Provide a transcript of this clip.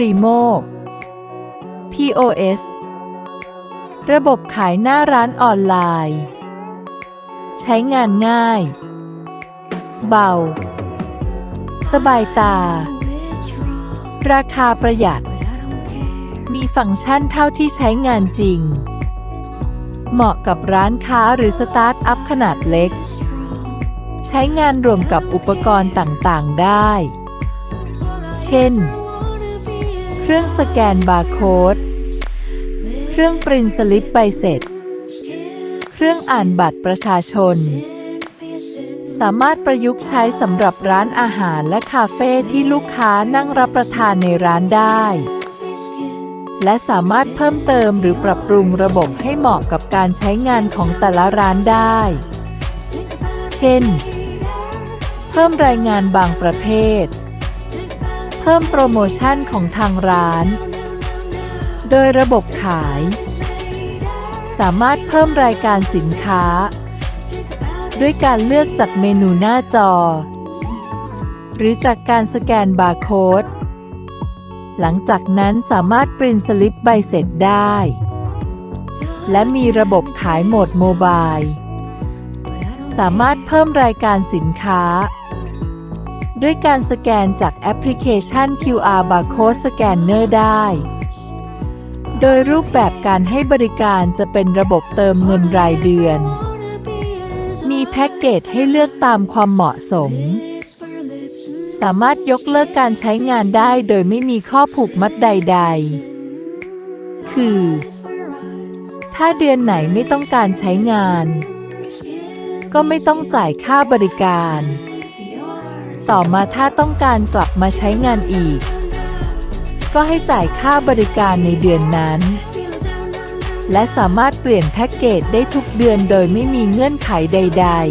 Primo POS ระบบขายหน้าร้านออนไลน์ ใช้งานง่าย เบา สบายตา ราคาประหยัด มีฟังก์ชันเท่าที่ใช้งานจริง เหมาะกับร้านค้าหรือสตาร์ทอัพขนาดเล็ก ใช้งานรวมกับอุปกรณ์ต่างๆได้ เช่น เครื่องสแกนบาร์โค้ด เครื่องปริ้นสลิปใบเสร็จ เครื่องอ่านบัตรประชาชน สามารถประยุกต์ใช้สำหรับร้านอาหารและคาเฟ่ที่ลูกค้านั่งรับประทานในร้านได้ และสามารถเพิ่มเติมหรือปรับปรุงระบบให้เหมาะกับการใช้งานของแต่ละร้านได้ เช่น เพิ่มรายงานบางประเภท พิ่มโปรโมชั่นของทางร้าน โดยระบบขาย สามารถเพิ่มรายการสินค้า ด้วยการเลือกจากเมนูหน้าจอ หรือจากการสแกนบาร์โค้ด หลังจากนั้นสามารถปริ้นสลิปใบเสร็จได้ และมีระบบขายโหมดโมบาย สามารถเพิ่มรายการสินค้า ด้วยการสแกนจากแอปพลิเคชัน QR Barcode Scanner ได้ โดยรูปแบบการให้บริการจะเป็นระบบเติมเงินรายเดือน มีแพ็กเกจให้เลือกตามความเหมาะสม สามารถยกเลิกการใช้งานได้โดยไม่มีข้อผูกมัดใด ๆ คือ ถ้าเดือนไหนไม่ต้องการใช้งาน ก็ไม่ต้องจ่ายค่าบริการ ต่อมาถ้าต้องการกลับมาใช้งานอีก ก็ให้จ่ายค่าบริการในเดือนนั้น และสามารถเปลี่ยนแพ็กเกจได้ทุกเดือนโดยไม่มีเงื่อนไขใด ๆ